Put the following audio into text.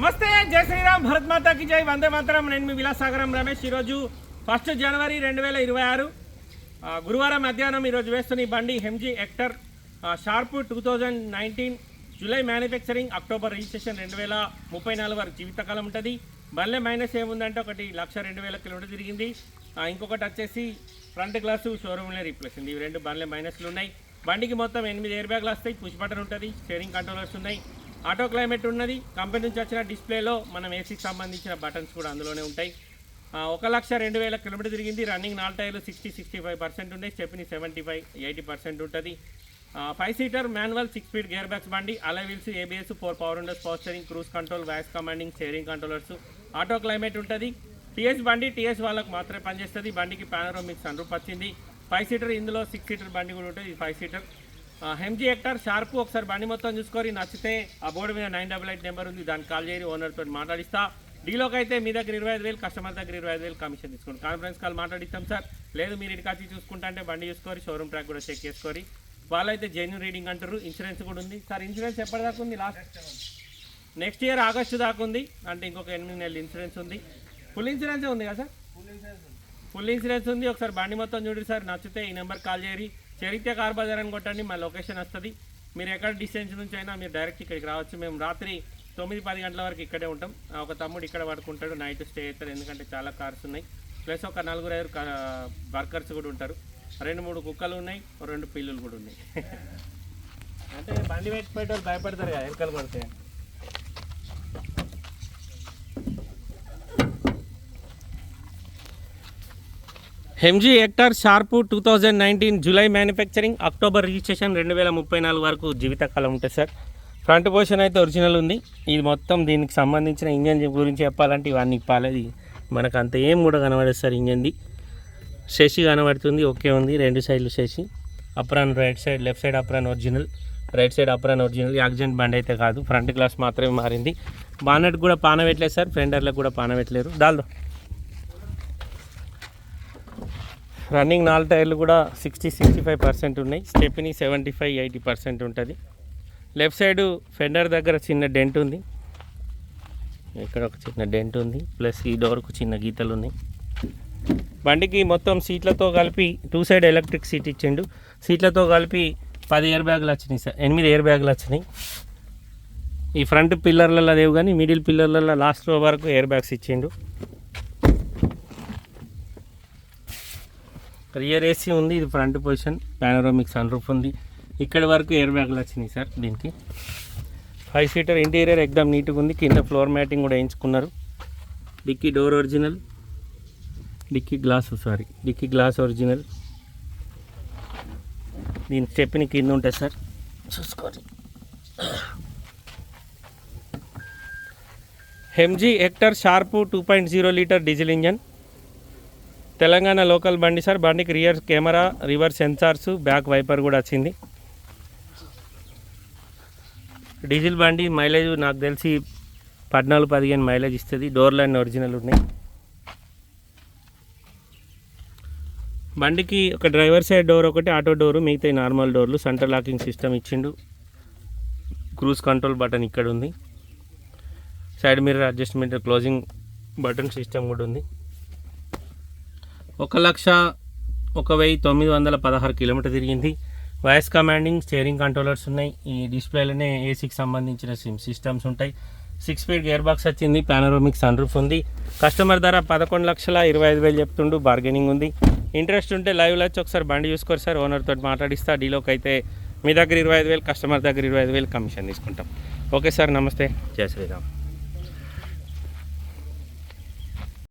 నమస్తే జై శ్రీరామ్ భరత్ మాతాకి జై వందే మాతరం. నేను మీ విలాసాగరం రమేష్. ఈరోజు ఫస్ట్ జనవరి రెండు వేల ఇరవై ఆరు గురువారం మధ్యాహ్నం ఈరోజు వేస్తున్న ఈ బండి MG Hector sharp two thousand nineteen July manufacturing October registration రెండు వేల ముప్పై నాలుగు వరకు జీవితకాలం ఉంటుంది. బల్లె మైనస్ ఏముందంటే ఒకటి లక్ష రెండు వేల కిలోమీటర్ తిరిగింది. ఇంకొకటి వచ్చేసి ఫ్రంట్ గ్లాసు షోరూమ్లో రీప్లేస్ ఉంది. ఇవి రెండు బండ్లే మైనస్లు ఉన్నాయి. బండికి మొత్తం ఎనిమిది ఎయిర్ బ్యాగ్లు వస్తాయి. పుష్ బటన్ ఉంటుంది. స్టీరింగ్ కంట్రోలర్స్ ఉన్నాయి. ఆటో క్లైమేట్ ఉన్నది. కంపెనీ నుంచి వచ్చిన డిస్ప్లేలో మనం ఏసీకి సంబంధించిన బటన్స్ కూడా అందులోనే ఉంటాయి. ఒక లక్ష రెండు వేల కిలోమీటర్ తిరిగింది. రన్నింగ్ నాలుగు టైర్లు సిక్స్టీ సిక్స్టీ ఫైవ్ పర్సెంట్ ఉండే. Stepney seventy five eighty percent ఉంటుంది five seater manual six speed gear bags బండి అలా wheels ABS four power windows power cruise control voice commanding steering controllers auto climate ఉంటుంది. TS బండి TS వాళ్ళకు మాత్రమే పనిచేస్తుంది. బండికి పానరోమిక్ సన్ రూప్ వచ్చింది. ఫైవ్ సీటర్ ఇందులో సిక్స్ సీటర్ బండి కూడా ఉంటుంది. ఇది five seater MG Hector sharp ఒకసారి బండి మొత్తం చూసుకొని నచ్చితే ఆ బోర్డు మీద నైన్ డబల్ ఎయిట్ నెంబర్ ఉంది. దాన్ని కాల్ చేయని ఓనర్ తోటి మాట్లాడిస్తా. డీలోకి అయితే మీ దగ్గర ఇరవై ఐదు వేలు కస్టమర్ దగ్గర ఇరవై ఐదు వేలు కమిషన్ తీసుకోండి. కాన్ఫరెన్స్ కాల్ మాట్లాడిస్తాం సార్. లేదు మీరు ఇక్కడికి వచ్చి చూసుకుంటా అంటే బండి చూసుకొని షోరూమ్ ట్రాక్ కూడా చెక్ చేసుకొని. వాళ్ళైతే జెన్యున్ రీడింగ్ అంటారు ఇన్సూరెన్స్ కూడా ఉంది. సార్ ఇన్సూరెన్స్ ఎప్పటిదాకా ఉంది? లాస్ట్ నెక్స్ట్ ఇయర్ ఆగస్టు దాకా ఉంది. అంటే ఇంకొక ఎనిమిది నెలలు ఇన్సూరెన్స్ ఉంది. ఫుల్ ఇన్సూరెన్స్ ఉంది కదా సార్? ఫుల్ ఇన్సూరెన్స్ ఉంది. ఒకసారి బండి మొత్తం చూడండి సార్. నచ్చితే ఈ నెంబర్ కాల్ చేయరి చరిత్ర కార్ బజార్ అని కొట్టండి మా లొకేషన్ వస్తుంది. మీరు ఎక్కడ డిస్టెన్స్ నుంచి అయినా మీరు డైరెక్ట్ ఇక్కడికి రావచ్చు. మేము రాత్రి తొమ్మిది పది గంటల వరకు ఇక్కడే ఉంటాం. ఒక తమ్ముడు ఇక్కడ పడుకుంటాడు నైట్ స్టే అవుతాడు ఎందుకంటే చాలా కార్స్ ఉన్నాయి. ప్లస్ ఒక నలుగురు ఐదు వర్కర్స్ కూడా ఉంటారు. రెండు మూడు కుక్కలు ఉన్నాయి రెండు పిల్లులు కూడా ఉన్నాయి. అంటే బండి పెట్టిపోయేటోళ్ళు భయపడతారు కదా ఎరుకలు కొడితే. MG Hector sharp two thousand nineteen July manufacturing October registration రెండు వేల ముప్పై నాలుగు వరకు జీవితకాలం ఉంటుంది సార్. ఫ్రంట్ పోర్షన్ అయితే ఒరిజినల్ ఉంది. ఇది మొత్తం దీనికి సంబంధించిన ఇంజన్ గురించి చెప్పాలంటే ఇవన్నీ పాలేది. మనకు అంత ఏం కూడా కనబడదు సార్ ఇంజన్ది. శశి కనబడుతుంది. ఓకే ఉంది. రెండు సైడ్లు chassis apron right side left side apron original. Right side apron original. Accident bund అయితే కాదు. ఫ్రంట్ గ్లాస్ మాత్రమే మారింది. బానెట్ కూడా పానబెట్టలేదు సార్. ఫెండర్లకు కూడా పాన పెట్టలేరు దాల్దో. రన్నింగ్ నాలుగు టైర్లు కూడా సిక్స్టీ సిక్స్టీ ఫైవ్ పర్సెంట్ ఉన్నాయి. Stepney seventy five eighty percent ఉంటుంది. లెఫ్ట్ సైడు ఫెండర్ దగ్గర చిన్న డెంట్ ఉంది. ఇక్కడ ఒక చిన్న డెంట్ ఉంది. ప్లస్ ఈ డోర్కు చిన్న గీతలు ఉన్నాయి. బండికి మొత్తం సీట్లతో కలిపి టూ సైడ్ ఎలక్ట్రిక్ సీట్ ఇచ్చిండు. సీట్లతో కలిపి పది ఎయిర్ బ్యాగులు వచ్చినాయి సార్. ఎనిమిది ఎయిర్ బ్యాగులు వచ్చినాయి. ఈ ఫ్రంట్ పిల్లర్లలో లేవు కానీ మిడిల్ పిల్లర్లలో లాస్ట్ రో వరకు ఎయిర్ బ్యాగ్స్ ఇచ్చిండు. రియర్ ఏసీ ఉంది ఇది front position panoramic sun roof ఉంది. ఇక్కడి వరకు ఎయిర్ బ్యాగ్లు వచ్చినాయి సార్ దీనికి. ఫైవ్ సీటర్ ఇంటీరియర్ ఎక్దమ్ నీట్గా ఉంది కింద ఫ్లోర్ మ్యాటింగ్ కూడా వేయించుకున్నారు. Dickey door original dickey glass sorry dickey glass original దీని స్టెప్ని కింద ఉంటుంది సార్ చూసుకోండి. MG Hector sharp two point zero litre diesel engine Telangana local బండి సార్ బండికి rear camera reverse sensors back wiper కూడా వచ్చింది. Diesel బండి మైలేజ్ నాకు తెలిసి పద్నాలుగు పదిహేను మైలేజ్ ఇస్తుంది. డోర్ లైన్ ఒరిజినల్ ఉన్నాయి. బండికి ఒక డ్రైవర్ సైడ్ డోర్ ఒకటి ఆటో డోరు మిగతా నార్మల్ డోర్లు సెంటర్ లాకింగ్ సిస్టమ్ ఇచ్చిండు. క్రూజ్ కంట్రోల్ బటన్ ఇక్కడ ఉంది. Side mirror adjustment closing button system కూడా ఉంది. ఒక లక్ష ఒక వెయ్యి తొమ్మిది వందల పదహారు కిలోమీటర్ తిరిగింది. వాయిస్ కమాండింగ్ స్టీరింగ్ కంట్రోలర్స్ ఉన్నాయి. ఈ డిస్ప్లేలోనే ఏసీకి సంబంధించిన సిమ్ సిస్టమ్స్ ఉంటాయి. సిక్స్ స్పీడ్ గేర్ బాక్స్ వచ్చింది పానరోమిక్ సన్ రూఫ్ ఉంది. కస్టమర్ ధర పదకొండు లక్షల ఇరవై ఐదు వేలు చెప్తుండు బార్గెనింగ్ ఉంది. ఇంట్రెస్ట్ ఉంటే లైవ్లో వచ్చి ఒకసారి బండి చూసుకోరు సార్. ఓనర్ తోటి మాట్లాడిస్తా డీలోకి అయితే మీ దగ్గర ఇరవై ఐదు వేలు కస్టమర్ దగ్గర ఇరవై ఐదు వేలు కమిషన్ తీసుకుంటాం. ఓకే సార్ నమస్తే. జయ శ్రీరామ్.